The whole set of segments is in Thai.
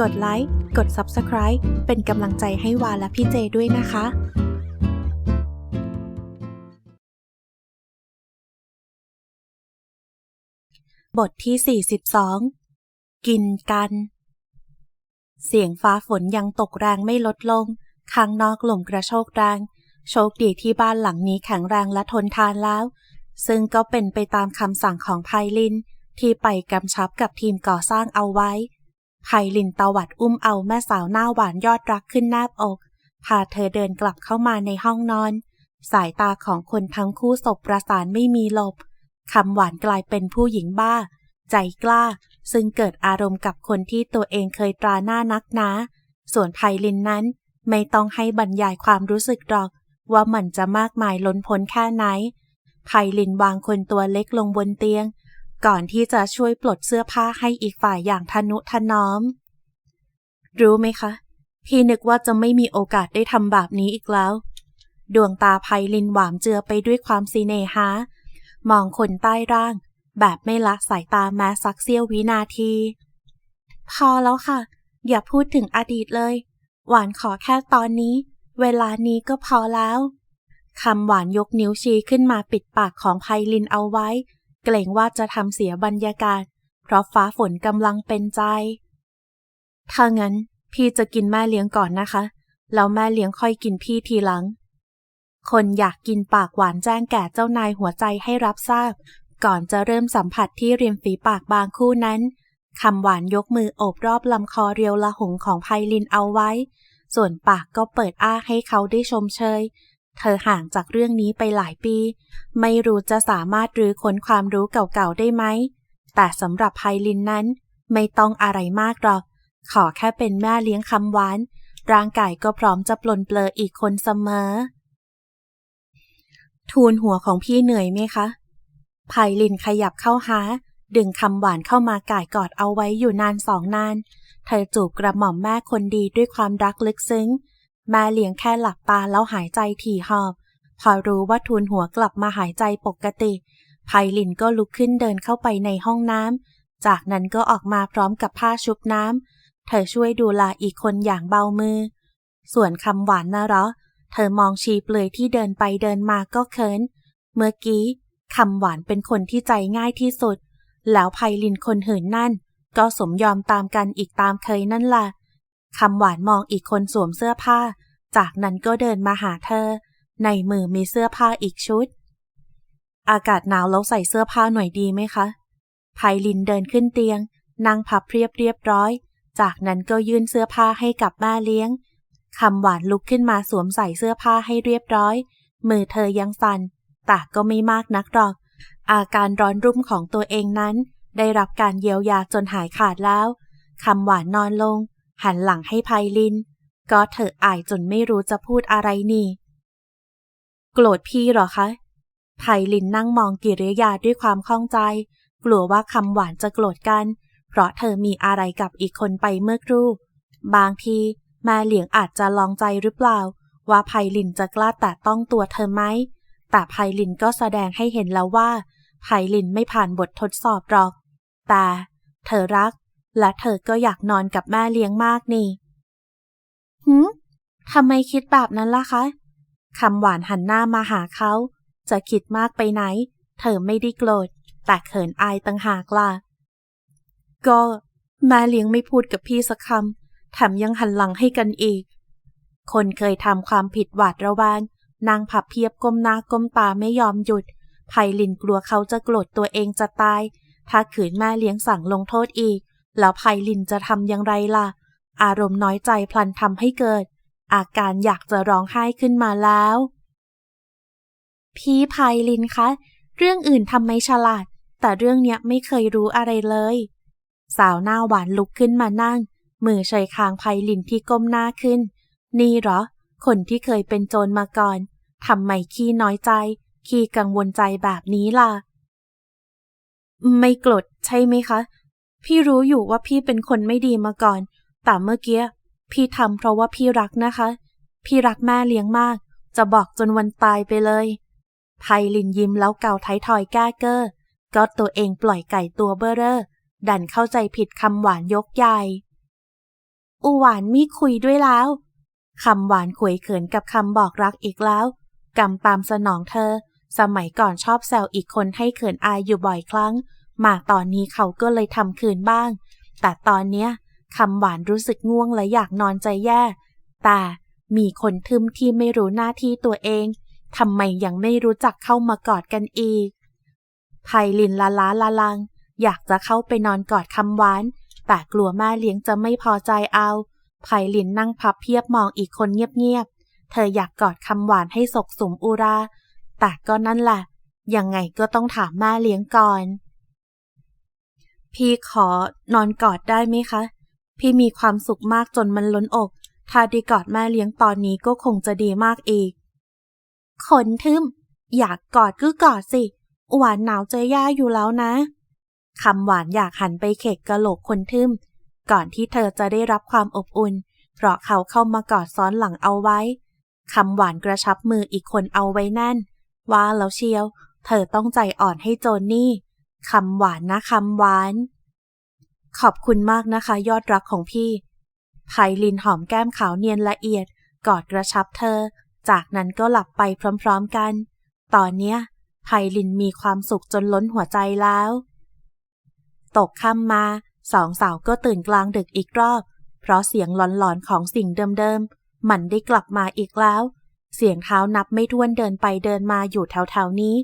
กดไลค์ กด Subscribe เป็นกำลังใจให้วาและพี่เจด้วยนะคะบทที่ 42 กินกัน เสียงฟ้าฝนยังตกแรงไม่ลดลง ข้างนอกลมกระโชกแรง โชคดีที่บ้านหลังนี้แข็งแรงและทนทานแล้ว ซึ่งก็เป็นไปตามคำสั่งของไพลิน ที่ไปกำชับกับทีมก่อสร้างเอาไว้ ไพลินตวัดอุ้มเอาแม่สาวหน้าหวานยอดรักขึ้นแนบอก พาเธอเดินกลับเข้ามาในห้องนอน สายตาของคนทั้งคู่สบประสานไม่มีหลบ คำหวานกลายเป็นผู้หญิงบ้า ใจกล้า ซึ่งเกิดอารมณ์กับคนที่ตัวเองเคยตราหน้านักนาส่วนไพลินนั้นไม่ต้องให้บรรยายความรู้สึกหรอก ว่ามันจะมากมายล้นพ้นแค่ไหนไพลินวางคนตัวเล็กลงบนเตียง ก่อนที่จะช่วยปลดเสื้อผ้าให้อีกฝ่ายอย่างทนุถนอม รู้ไหมคะ พี่นึกว่าจะไม่มีโอกาสได้ทำแบบนี้อีกแล้ว ดวงตาไพลินหวามเจือไปด้วยความสีเนหามองคนใต้ร่าง แบบไม่ละสายตาแม้สักเสี้ยววินาที พอแล้วค่ะ อย่าพูดถึงอดีตเลย หวานขอแค่ตอนนี้ เวลานี้ก็พอแล้วคำหวานยกนิ้วชี้ขึ้นมาปิดปากของไพลินเอาไว้ เกรงว่าจะทำเสียบรรยากาศ เพราะฟ้าฝนกำลังเป็นใจ ถ้างั้นพี่จะกินแม่เลี้ยงก่อนนะคะ แล้วแม่เลี้ยงค่อยกินพี่ทีหลัง คนอยากกินปากหวานแจ้งแก่เจ้านายหัวใจให้รับทราบ ก่อนจะเริ่มสัมผัสที่ริมฝีปากบางคู่นั้นคำหวานยกมือโอบรอบลำคอเรียวละหงของไพลินเอาไว้ ส่วนปากก็เปิดอ้าให้เขาได้ชมเชย เธอห่างจากเรื่องนี้ไปหลายปี ไม่รู้จะสามารถรื้อค้นความรู้เก่าๆได้ไหม แต่สำหรับไพลินนั้น ไม่ต้องอะไรมากหรอก ขอแค่เป็นแม่เลี้ยงคำหวาน ร่างกายก็พร้อมจะปลนเปลืออีกคนเสมอ ทูลหัวของพี่เหนื่อยไหมคะไพลินขยับเข้าหา ดึงคำหวานเข้ามาก่ายกอดเอาไว้อยู่นานสองนาน เธอจูบกระหม่อมแม่คนดีด้วยความรักลึกซึ้ง แม่เลี้ยงแค่หลับตาแล้วหายใจถี่หอบ พอรู้ว่าทูลหัวกลับมาหายใจปกติไพลินก็ลุกขึ้นเดินเข้าไปในห้องน้ำ จากนั้นก็ออกมาพร้อมกับผ้าชุบน้ำ เธอช่วยดูแลอีกคนอย่างเบามือ ส่วนคำหวานนะเหรอ เธอมองชีเปลือยที่เดินไปเดินมาก็เขิน เมื่อกี้คำหวานเป็นคนที่ใจง่ายที่สุด แล้วไพลินคนหื่นนั่น ก็สมยอมตามกันอีกตามเคยนั่นล่ะ คำหวานมองอีกคนสวมเสื้อผ้า จากนั้นก็เดินมาหาเธอ ในมือมีเสื้อผ้าอีกชุด อากาศหนาวแล้วใส่เสื้อผ้าหน่อยดีไหมคะไพลินเดินขึ้นเตียง นั่งพับเรียบเรียบร้อย จากนั้นก็ยื่นเสื้อผ้าให้กับแม่เลี้ยงคำหวานลุกขึ้นมาสวมใส่เสื้อผ้าให้เรียบร้อย มือเธอยังสั่นแต่ก็ไม่มากนักหรอก อาการร้อนรุ่มของตัวเองนั้น ได้รับการเยียวยาจนหายขาดแล้วคำหวานนอนลง หันหลังให้ไพลิน ก็เธออายจนไม่รู้จะพูดอะไรนี่ โกรธพี่หรอคะไพลินนั่งมองกิริยาด้วยความข้องใจ กลัวว่าคำหวานจะโกรธกัน เพราะเธอมีอะไรกับอีกคนไปเมื่อครู่ บางทีแม่เหลียงอาจจะลองใจหรือเปล่า ว่าไพลินจะกล้าแตะต้องตัวเธอไหม แต่ไพลินก็แสดงให้เห็นแล้วว่าไพลินไม่ผ่านบททดสอบหรอก แต่ เธอรัก และเธอก็อยากนอนกับแม่เลี้ยงมากนี่หืมทำไมคิดแบบนั้นล่ะคะคำหวานหันหน้ามาหาเขา จะคิดมากไปไหน เธอไม่ได้โกรธ แต่เขินอายตั้งหากล่ะ ก็แม่เลี้ยงไม่พูดกับพี่สักคำแถมยังหันหลังให้กันอีก คนเคยทำความผิดหวาดระแวงนางผับเพียบก้มหน้าก้มตาไม่ยอมหยุดไพลินกลัวเขาจะโกรธตัวเองจะตาย ถ้าขืนแม่เลี้ยงสั่งลงโทษอีก แล้วไพลินจะทำอย่างไรล่ะ อารมณ์น้อยใจพลันทำให้เกิด อาการอยากจะร้องไห้ขึ้นมาแล้ว พี่ไพลินคะ เรื่องอื่นทำไม่ฉลาด แต่เรื่องเนี้ยไม่เคยรู้อะไรเลย สาวหน้าหวานลุกขึ้นมานั่ง มือเฉยคางไพลินที่ก้มหน้าขึ้น นี่เหรอ คนที่เคยเป็นโจรมาก่อนทำไมขี้น้อยใจ ขี้กังวลใจแบบนี้ล่ะ ไม่โกรธใช่ไหมคะ พี่รู้อยู่ว่าพี่เป็นคนไม่ดีมาก่อน แต่เมื่อกี้พี่ทำเพราะว่าพี่รักนะคะ พี่รักแม่เลี้ยงมาก จะบอกจนวันตายไปเลย ไพลินยิ้มแล้วเกาไทยทอยแก้เกอร์ก็ตัวเองปล่อยไก่ตัวเบ้อเร่อ ดันเข้าใจผิดคำหวานยกใหญ่อูหวานม่คุยด้วยแล้วคำหวานขวยเขินกับคำบอกรักอีกแล้วกำตามสนองเธอ สมัยก่อนชอบแซวอีกคนให้เขินอายอยู่บ่อยครั้ง มาตอนนี้เขาก็เลยทำคืนบ้าง แต่ตอนเนี้ยคำหวานรู้สึกง่วงและอยากนอนใจแย่ แต่มีคนทึมที่ไม่รู้หน้าที่ตัวเองทำไมยังไม่รู้จักเข้ามากอดกันอีกไพลินละล้าละลัง อยากจะเข้าไปนอนกอดคำหวาน แต่กลัวแม่เลี้ยงจะไม่พอใจเอาไพลินนั่งพับเพียบมองอีกคนเงียบๆ เธออยากกอดคำหวานให้ศกสมอุรา แต่ก็นั่นแหละ ยังไงก็ต้องถามแม่เลี้ยงก่อน พี่ขอนอนกอดได้ไหมคะ พี่มีความสุขมากจนมันล้นอก ถ้าได้กอดแม่เลี้ยงตอนนี้ก็คงจะดีมากอีก ขนทึมอยากกอดก็กอดสิ หวานหนาวใจย่าอยู่แล้วนะคำหวานอยากหันไปเขกกะโหลกคนทึมก่อนที่เธอจะได้รับความอบอุ่น เพราะเขาเข้ามากอดซ้อนหลังเอาไว้คำหวานกระชับมืออีกคนเอาไว้แน่น ว่าแล้วเชียว เธอต้องใจอ่อนให้โจนนี่ คำหวานนะคำหวาน ขอบคุณมากนะคะยอดรักของพี่ไพลินหอมแก้มขาวเนียนละเอียด กอดกระชับเธอ จากนั้นก็หลับไปพร้อมๆกัน ตอนเนี้ยไพลินมีความสุขจนล้นหัวใจแล้ว ตกค่ำมาสองสาวก็ตื่นกลางดึกอีกรอบ เพราะเสียงหลอนๆของสิ่งเดิมๆมันได้กลับมาอีกแล้ว เสียงเท้านับไม่ถ้วนเดินไปเดินมาอยู่แถวๆนี้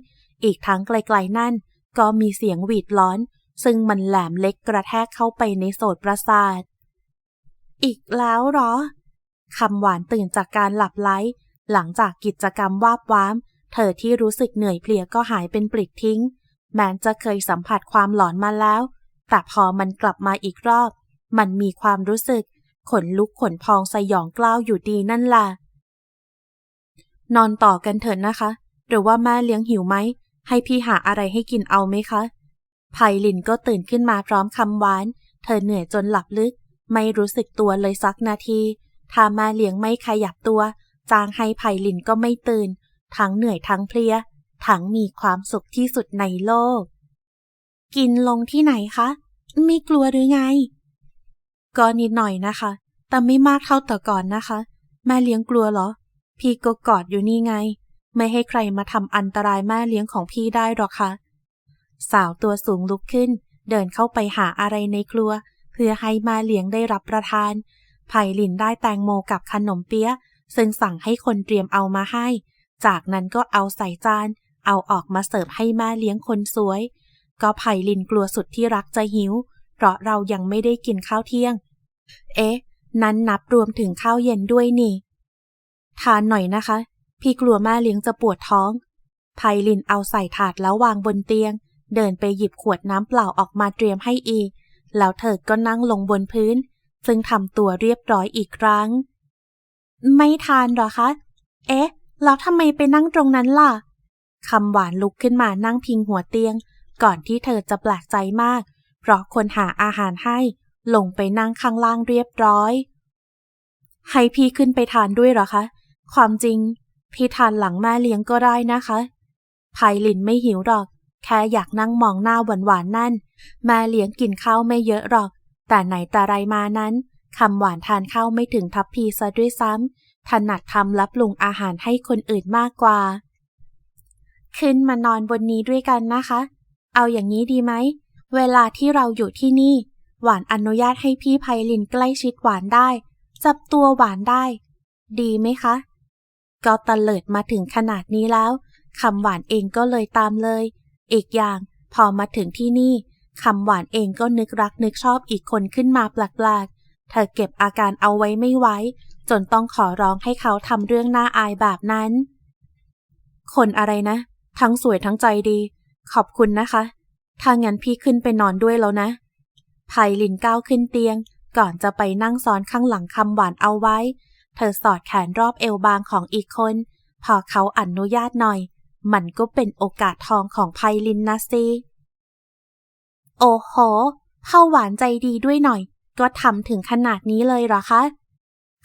อีกทั้งไกลๆนั่น ก็มีเสียงหวีดร้อน ซึ่งมันแหลมเล็กกระแทกเข้าไปในโสดประสาท อีกแล้วหรอคำหวานตื่นจากการหลับไหลหลังจากกิจกรรมวาบว้าม เธอที่รู้สึกเหนื่อยเพลียก็หายเป็นปลิดทิ้ง แม้จะเคยสัมผัสความหลอนมาแล้ว แต่พอมันกลับมาอีกรอบ มันมีความรู้สึก ขนลุกขนพองสยองกล้าวอยู่ดีนั่นล่ะ นอนต่อกันเถิดนะคะ หรือว่าแม่เลี้ยงหิวไหม ให้พี่หาอะไรให้กินเอาไหมคะไพลินก็ตื่นขึ้นมาพร้อมคำหวาน เธอเหนื่อยจนหลับลึก ไม่รู้สึกตัวเลยสักนาทีถ้าม่เลี้ยงไม่ขยับตัว จางให้ไพลินก็ไม่ตื่น ทั้งเหนื่อยทั้งเพลีย ทั้งมีความสุขที่สุดในโลก กินลงที่ไหนคะ ไม่กลัวหรือไง ก็นิดหน่อยนะคะ แต่ไม่มากเท่าแต่ก่อนนะคะ แม่เลี้ยงกลัวเหรอ พี่ก็กอดอยู่นี่ไง ไม่ให้ใครมาทำอันตรายแม่เลี้ยงของพี่ได้หรอกค่ะ สาวตัวสูงลุกขึ้น เดินเข้าไปหาอะไรในครัว เพื่อให้แม่เลี้ยงได้รับประทานไผ่ลินได้แตงโมกับขนมเปี๊ยะซึ่งสั่งให้คนเตรียมเอามาให้ จากนั้นก็เอาใส่จาน เอาออกมาเสิร์ฟให้แม่เลี้ยงคนสวย ก็ไผ่ลินกลัวสุดที่รักจะหิว เพราะเรายังไม่ได้กินข้าวเที่ยง เอ๊ะ นั้นนับรวมถึงข้าวเย็นด้วยนี่ ทานหน่อยนะคะ พี่กลัวแม่เลี้ยงจะปวดท้องไพลินเอาใส่ถาดแล้ววางบนเตียง เดินไปหยิบขวดน้ำเปล่าออกมาเตรียมให้อีก แล้วเธอก็นั่งลงบนพื้น ซึ่งทำตัวเรียบร้อยอีกครั้ง ไม่ทานหรอคะ เอ๊ะ แล้วทำไมไปนั่งตรงนั้นล่ะคำหวานลุกขึ้นมานั่งพิงหัวเตียง ก่อนที่เธอจะแปลกใจมาก เพราะคนหาอาหารให้ลงไปนั่งข้างล่างเรียบร้อย ให้พี่ขึ้นไปทานด้วยหรอคะ ความจริง พี่ทานหลังแม่เลี้ยงก็ได้นะคะไพลินไม่หิวหรอก แค่อยากนั่งมองหน้าหวานๆนั่น แม่เลี้ยงกินข้าวไม่เยอะหรอก แต่ไหนแต่ไรมานั้นคำหวานทานข้าวไม่ถึงทัพพีซะด้วยซ้ำถนัดทำและปรุงอาหารให้คนอื่นมากกว่า ขึ้นมานอนบนนี้ด้วยกันนะคะ เอาอย่างนี้ดีไหม เวลาที่เราอยู่ที่นี่ หวานอนุญาตให้พี่ไพลินใกล้ชิดหวานได้ จับตัวหวานได้ ดีไหมคะ ก็ตะเลิดมาถึงขนาดนี้แล้วคำหวานเองก็เลยตามเลย อีกอย่างพอมาถึงที่นี่คำหวานเองก็นึกรักนึกชอบอีกคนขึ้นมาแปลกๆ เธอเก็บอาการเอาไว้ไม่ไว้จนต้องขอร้องให้เขาทำเรื่องน่าอายแบบนั้น คนอะไรนะ ทั้งสวยทั้งใจดี ขอบคุณนะคะ ถ้างั้นพี่ขึ้นไปนอนด้วยแล้วนะไพลินก้าวขึ้นเตียง ก่อนจะไปนั่งซ้อนข้างหลังคำหวานเอาไว้ เธอสอดแขนรอบเอวบางของอีกคน พอเขาอนุญาตหน่อย มันก็เป็นโอกาสทองของไพลินนะสิโอ้โหเข้าหวานใจดีด้วยหน่อย ก็ทำถึงขนาดนี้เลยเหรอคะ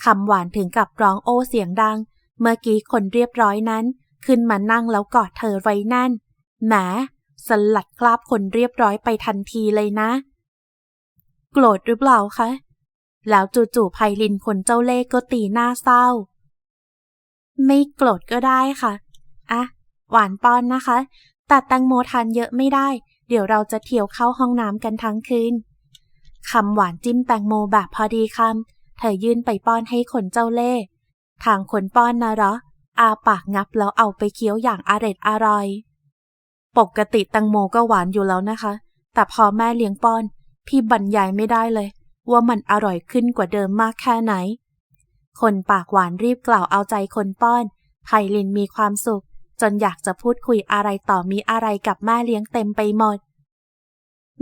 คำหวานถึงกับร้องโอเสียงดัง เมื่อกี้คนเรียบร้อยนั้น ขึ้นมานั่งแล้วกอดเธอไว้แน่นแหมสลัดคราบคนเรียบร้อยไปทันทีเลยนะ โกรธหรือเปล่าคะ แล้วจู่ๆไพลินคนเจ้าเล่ห์ก็ตีหน้าเศร้า ไม่โกรธก็ได้ค่ะ อะ หวานป้อนนะคะ แต่แตงโมทานเยอะไม่ได้ เดี๋ยวเราจะเที่ยวเข้าห้องน้ำกันทั้งคืนคำหวานจิ้มแตงโมแบบพอดีคำเธอยื่นไปป้อนให้คนเจ้าเล่ห์ทางคนป้อนนะเหรอ อาปากงับแล้วเอาไปเคี้ยวอย่างอร็ดอร่อย ปกติแตงโมก็หวานอยู่แล้วนะคะ แต่พอแม่เลี้ยงป้อน พี่บรรยายไม่ได้เลย ว่ามันอร่อยขึ้นกว่าเดิมมากแค่ไหน คนปากหวานรีบกล่าวเอาใจคนป้อน ไพลินมีความสุข จนอยากจะพูดคุยอะไรต่อมีอะไรกับแม่เลี้ยงเต็มไปหมด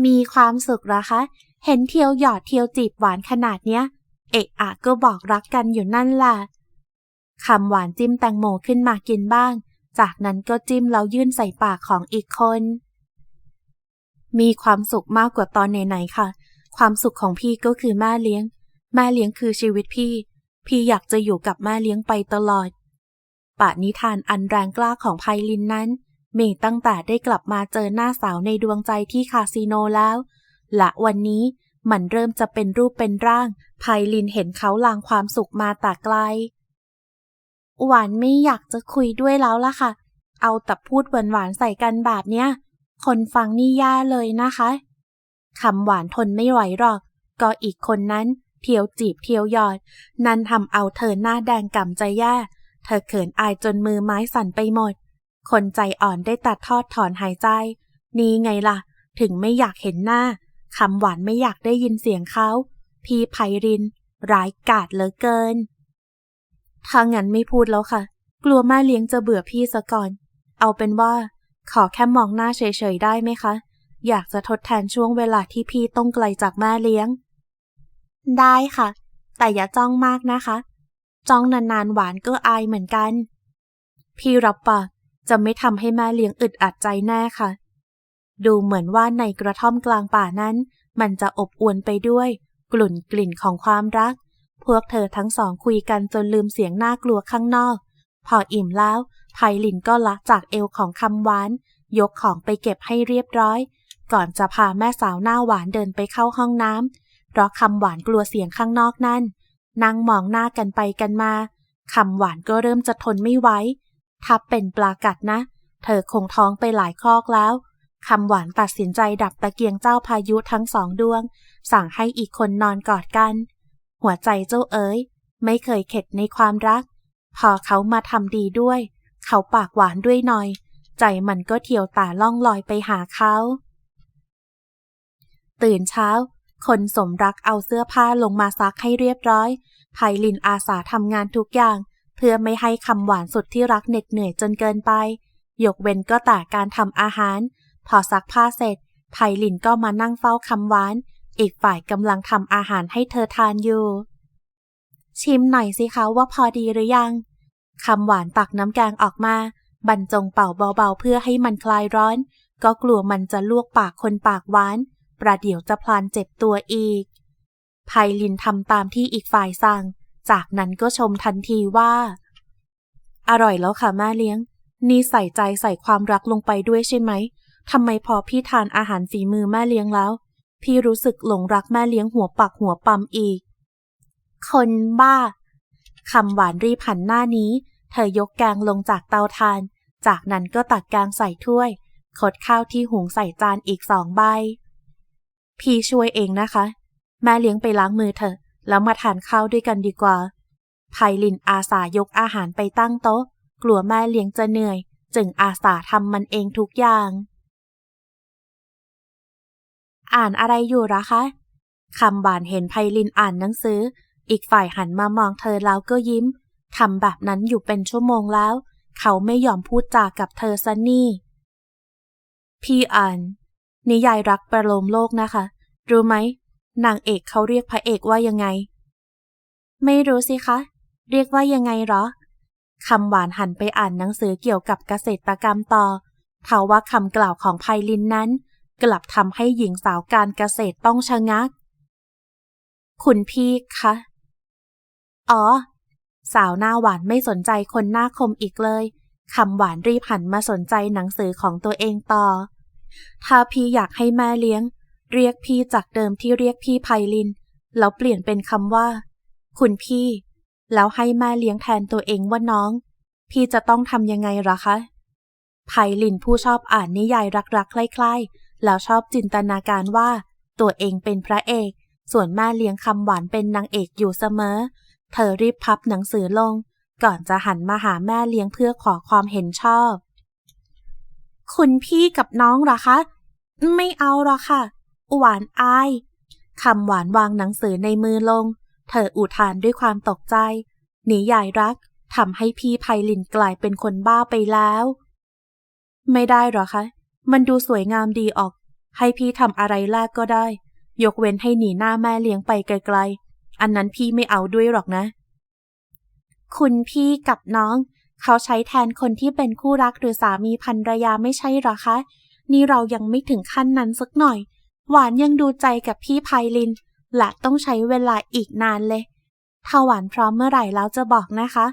มีความสุขหรอคะ เห็นเทียวหยอดเทียวจีบหวานขนาดเนี้ย เอะอะก็บอกรักกันอยู่นั่นแหละคำหวานจิ้มแตงโมขึ้นมากินบ้าง จากนั้นก็จิ้มแล้วยื่นใส่ปากของอีกคน มีความสุขมากกว่าตอนไหนๆค่ะ ความสุขของพี่ก็คือแม่เลี้ยง แม่เลี้ยงคือชีวิตพี่ พี่อยากจะอยู่กับแม่เลี้ยงไปตลอดปะนิทานอันแรงกล้าของไพลินนั้น เมีตั้งแต่ได้กลับมาเจอหน้าสาวในดวงใจที่คาสิโนแล้ว และวันนี้มันเริ่มจะเป็นรูปเป็นร่าง ไพลินเห็นเขาลางความสุขมาแต่ไกล หวานไม่อยากจะคุยด้วยแล้วล่ะค่ะ เอาแต่พูดหวานๆใส่กันแบบเนี้ย คนฟังนี่แย่เลยนะคะ คำหวานทนไม่ไหวหรอก ก็อีกคนนั้นเที่ยวจีบเที่ยวหยอด นั่นทำเอาเธอหน้าแดงก่ำใจแย่ เธอเขินอายจนมือไม้สั่นไปหมด คนใจอ่อนได้ตัดทอดถอนหายใจ นี่ไงล่ะ ถึงไม่อยากเห็นหน้าคำหวานไม่อยากได้ยินเสียงเขา พี่ไพริน ร้ายกาจเหลือเกินถ้างั้นไม่พูดแล้วค่ะ กลัวแม่เลี้ยงจะเบื่อพี่ซะก่อน เอาเป็นว่า ขอแค่มองหน้าเฉยๆได้ไหมคะ อยากจะทดแทนช่วงเวลาที่พี่ต้องไกลจากแม่เลี้ยง ได้ค่ะ แต่อย่าจ้องมากนะคะ จ้องนานๆหวานก็อายเหมือนกัน พี่รับปากจะไม่ทำให้แม่เลี้ยงอึดอัดใจแน่ค่ะ ดูเหมือนว่าในกระท่อมกลางป่านั้น มันจะอบอวลไปด้วย กลุ่นกลิ่นของความรัก พวกเธอทั้งสองคุยกันจนลืมเสียงน่ากลัวข้างนอก พออิ่มแล้วไพลินก็ละจากเอวของคำหวาน ยกของไปเก็บให้เรียบร้อย ก่อนจะพาแม่สาวหน้าหวานเดินไปเข้าห้องน้ำเพราะคำหวานกลัวเสียงข้างนอกนั่นนั่งมองหน้ากันไปกันมาคำหวานก็เริ่มจะทนไม่ไหวถ้าเป็นปลากัดนะ เธอคงท้องไปหลายคอกแล้วคำหวานตัดสินใจดับตะเกียงเจ้าพายุทั้งสองดวง สั่งให้อีกคนนอนกอดกัน หัวใจเจ้าเอ๋ย ไม่เคยเข็ดในความรัก พอเขามาทำดีด้วย เขาปากหวานด้วยหน่อย ใจมันก็เที่ยวตาล่องลอยไปหาเขา ตื่นเช้า คนสมรักเอาเสื้อผ้าลงมาซักให้เรียบร้อยไพลินอาสาทำงานทุกอย่าง เพื่อไม่ให้คำหวานสุดที่รักเหน็ดเหนื่อยจนเกินไป ยกเว้นก็แต่การทำอาหาร พอซักผ้าเสร็จไพลินก็มานั่งเฝ้าคำหวาน อีกฝ่ายกำลังทำอาหารให้เธอทานอยู่ ชิมหน่อยสิคะว่าพอดีหรือยังคำหวานตักน้ำแกงออกมาบรรจงเป่าเบาๆเพื่อให้มันคลายร้อน ก็กลัวมันจะลวกปากคนปากหวาน ประเดี๋ยวจะพลานเจ็บตัวอีกไพลินทำตามที่อีกฝ่ายสั่ง จากนั้นก็ชมทันทีว่า อร่อยแล้วค่ะแม่เลี้ยง นี่ใส่ใจใส่ความรักลงไปด้วยใช่ไหมทำไมพอพี่ทานอาหารฝีมือแม่เลี้ยงแล้ว พี่รู้สึกหลงรักแม่เลี้ยงหัวปักหัวปั๊มอีก คนบ้าคำหวานรีบหันหน้านี้ เธอยกแกงลงจากเตาทาน จากนั้นก็ตักแกงใส่ถ้วย ขดข้าวที่หุงใส่จานอีกสองใบ พี่ช่วยเองนะคะ แม่เลี้ยงไปล้างมือเถอะ แล้วมาทานข้าวด้วยกันดีกว่าไพลินอาสายกอาหารไปตั้งโต๊ะ กลัวแม่เลี้ยงจะเหนื่อย จึงอาสาทำมันเองทุกอย่าง อ่านอะไรอยู่หรอคะคำบานเห็นไพลินอ่านหนังสือ อีกฝ่ายหันมามองเธอแล้วก็ยิ้มทำแบบนั้นอยู่เป็นชั่วโมงแล้ว เขาไม่ยอมพูดจากับเธอซะนี่ พี่อ่าน นิยายรักประโลมโลกนะคะ รู้ไหม นางเอกเขาเรียกพระเอกว่ายังไง ไม่รู้สิคะ เรียกว่ายังไงหรอคำหวานหันไปอ่านหนังสือเกี่ยวกับเกษตรกรรมต่อเทาว่าคำกล่าวของไพลินนั้น กลับทำให้หญิงสาวการเกษตรต้องชะงัก คุณพี่คะ อ๋อ สาวหน้าหวานไม่สนใจคนหน้าคมอีกเลยคำหวานรีบหันมาสนใจหนังสือของตัวเองต่อ ถ้าพี่อยากให้แม่เลี้ยง เรียกพี่จากเดิมที่เรียกพี่ไพลิน แล้วเปลี่ยนเป็นคำว่า คุณพี่ แล้วให้แม่เลี้ยงแทนตัวเองว่าน้อง พี่จะต้องทำยังไงล่ะคะไพลินผู้ชอบอ่านนิยายรักๆใคล้ๆ แล้วชอบจินตนาการว่า ตัวเองเป็นพระเอก ส่วนแม่เลี้ยงคำหวานเป็นนางเอกอยู่เสมอ เธอรีบพับหนังสือลง ก่อนจะหันมาหาแม่เลี้ยงเพื่อขอความเห็นชอบ คุณพี่กับน้องเหรอคะ ไม่เอาหรอกค่ะ หวานอายคำหวานวางหนังสือในมือลง เธออุทานด้วยความตกใจ นิยายรักทำให้พี่ไพลินกลายเป็นคนบ้าไปแล้ว ไม่ได้หรอคะ มันดูสวยงามดีออก ให้พี่ทำอะไรแรกก็ได้ ยกเว้นให้หนีหน้าแม่เลี้ยงไปไกลๆ อันนั้นพี่ไม่เอาด้วยหรอกนะ คุณพี่กับน้อง เขาใช้แทนคนที่เป็นคู่รักหรือสามีภรรยาไม่ใช่หรอคะ นี่เรายังไม่ถึงขั้นนั้นสักหน่อย หวานยังดูใจกับพี่ไพลิน และต้องใช้เวลาอีกนานเลย ถ้าหวานพร้อมเมื่อไหร่แล้วจะบอกนะคะ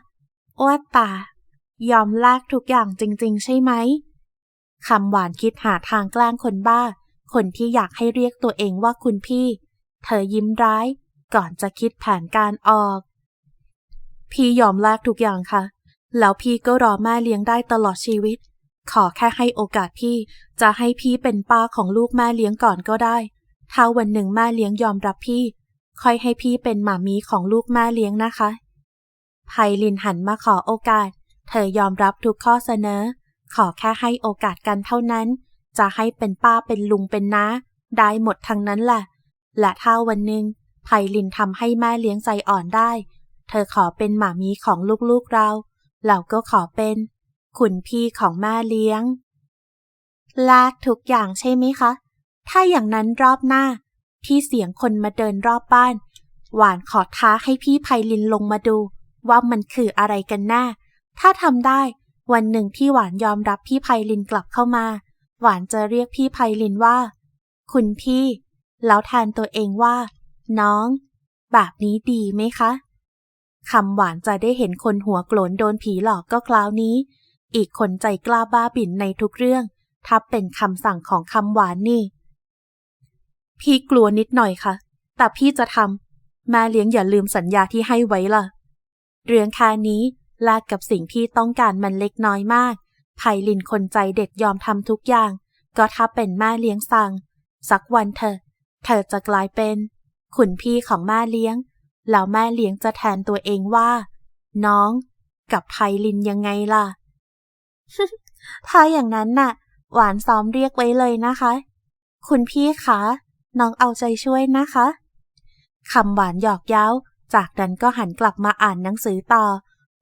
อ้วตา ยอมแลกทุกอย่างจริง ๆ ใช่ไหมคำหวานคิดหาทางแกล้งคนบ้า คนที่อยากให้เรียกตัวเองว่าคุณพี่ เธอยิ้มร้าย ก่อนจะคิดแผนการออก พี่ยอมแลกทุกอย่างค่ะ แล้วพี่ก็รอแม่เลี้ยงได้ตลอดชีวิต ขอแค่ให้โอกาสพี่จะให้พี่เป็นป้าของลูกแม่เลี้ยงก่อนก็ได้ ถ้าวันหนึ่งแม่เลี้ยงยอมรับพี่ ค่อยให้พี่เป็นหมามีของลูกแม่เลี้ยงนะคะไพลินหันมาขอโอกาส เธอยอมรับทุกข้อเสนอ ขอแค่ให้โอกาสกันเท่านั้น จะให้เป็นป้าเป็นลุงเป็นน้า ได้หมดทั้งนั้นแหละและถ้าวันหนึ่งไพลินทำให้แม่เลี้ยงใจอ่อนได้ เธอขอเป็นหมามีของลูกๆเรา เราก็ขอเป็นคุณพี่ของแม่เลี้ยง ลากทุกอย่างใช่ไหมคะ ถ้าอย่างนั้นรอบหน้า พี่เสียงคนมาเดินรอบบ้าน หวานขอท้าให้พี่ไพลินลงมาดู ว่ามันคืออะไรกันแน่ ถ้าทำได้ วันหนึ่งที่หวานยอมรับพี่ไพลินกลับเข้ามา หวานจะเรียกพี่ไพลินว่า คุณพี่ แล้วแทนตัวเองว่า น้อง แบบนี้ดีไหมคะ คำหวานจะได้เห็นคนหัวโกรนโดนผีหลอกก็คราวนี้ อีกคนใจกล้าบ้าบิ่นในทุกเรื่องถ้าเป็นคำสั่งของคำหวานนี่ พี่กลัวนิดหน่อยค่ะ แต่พี่จะทำแม่เลี้ยงอย่าลืมสัญญาที่ให้ไว้ล่ะ เรื่องแค่นี้แลกกับสิ่งที่ต้องการมันเล็กน้อยมากไพลินคนใจเด็ดยอมทำทุกอย่าง ก็ถ้าเป็นแม่เลี้ยงสั่ง สักวันเธอ เธอจะกลายเป็น ขุนพี่ของแม่เลี้ยง แล้วแม่เลี้ยงจะแทนตัวเองว่า น้องกับไพลินยังไงล่ะ ถ้าอย่างนั้นน่ะ หวานซ้อมเรียกไว้เลยนะคะ คุณพี่คะ น้องเอาใจช่วยนะคะคำหวานหยอกเย้า จากนั้นก็หันกลับมาอ่านหนังสือต่อ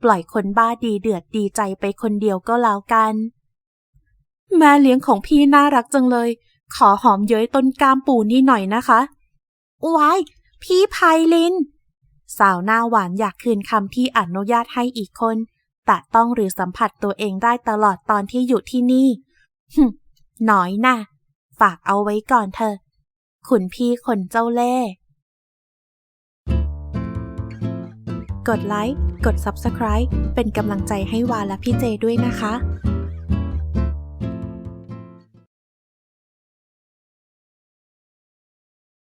ปล่อยคนบ้าดีเดือดดีใจไปคนเดียวก็แล้วกัน แม่เลี้ยงของพี่น่ารักจังเลย ขอหอมเย้ยต้นกล้ามปูนี่หน่อยนะคะ ว้าย พี่ไพลิน สาวหน้าหวานอยากคืนคำที่อนุญาตให้อีกคนแต่ต้องหรือสัมผัสตัวเองได้ตลอดตอนที่อยู่ที่นี่หึน้อยน่ะ ฝากเอาไว้ก่อนเถอะคุณพี่คนเจ้าเล่กดไลค์ กด Subscribe เป็นกำลังใจให้วาและพี่เจด้วยนะคะ